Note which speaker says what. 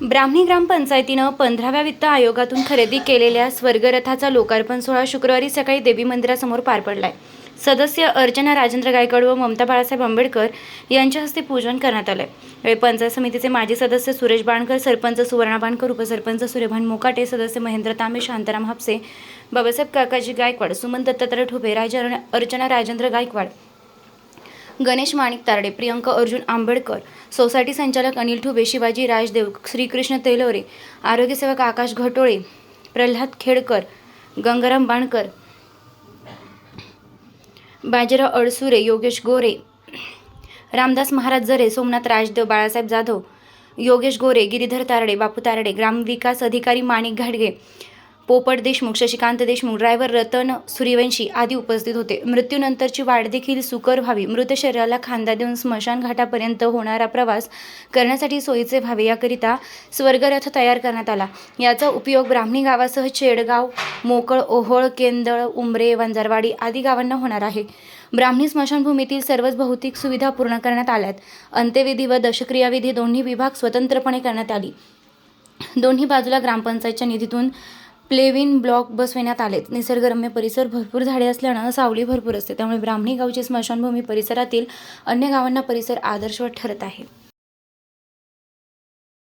Speaker 1: ब्राह्मणी ग्रामपंचायतीनं पंधराव्या वित्त आयोगातून खरेदी केलेल्या स्वर्गरथाचा लोकार्पण सोहळा शुक्रवारी सकाळी देवी मंदिरासमोर पार पडलाय. सदस्य अर्चना राजेंद्र गायकवाड व ममता बाळासाहेब आंबेडकर यांच्या हस्ते पूजन करण्यात आलंय. यावेळी पंचायत समितीचे माजी सदस्य सुरेश बाणकर सरपंच सुवर्णा बाणकर उपसरपंच सूर्यभान मोकाटे सदस्य महेंद्र तांबे शांताराम हापसे बाबासाहेब काकाजी गायकवाड सुमन दत्तात्रय ठोपे राजा अर्चना राजेंद्र गायकवाड गणेश माणिक तारडे प्रियंका अर्जुन आंबेडकर सोसायटी संचालक अनिल ठुबे शिवाजी राजदेव श्रीकृष्ण तेलोरे आरोग्यसेवक आकाश घटोळे प्रल्हाद खेडकर गंगाराम बाणकर बाजीराव अडसुरे योगेश गोरे रामदास महाराज जरे सोमनाथ राजदेव बाळासाहेब जाधव योगेश गोरे गिरीधर तारडे बापू तारडे ग्रामविकास अधिकारी माणिक घाडगे पोपट देशमुख शशिकांत देशमुख ड्रायव्हर रतन सूर्यवंशी आदी उपस्थित होते. मृत्यूनंतरची वाढ देखील सुकर व्हावी. मृत शरीराला खांदा देऊन स्मशानघाटापर्यंत होणारा प्रवास करण्यासाठी सोयीचे व्हावे याकरिता स्वर्गरथ तयार करण्यात आला. याचा उपयोग ब्राह्मणी गावासह चेडगाव मोकळ ओहोळ केंदळ उमरे वंजारवाडी आदी गावांना होणार आहे. ब्राह्मणी स्मशानभूमीतील सर्वच भौतिक सुविधा पूर्ण करण्यात आल्यात. अंत्यविधी व दशक्रियाविधी दोन्ही विभाग स्वतंत्रपणे करण्यात आली. दोन्ही बाजूला ग्रामपंचायतच्या निधीतून प्लेविन ब्लॉक बसविण्यात आलेत. निसर्गरम्य परिसर भरपूर झाडे असल्यानं सावली भरपूर असते. त्यामुळे ब्राह्मणी गावची स्मशानभूमी परिसरातील अन्य गावांना परिसर आदर्शवत ठरत आहे.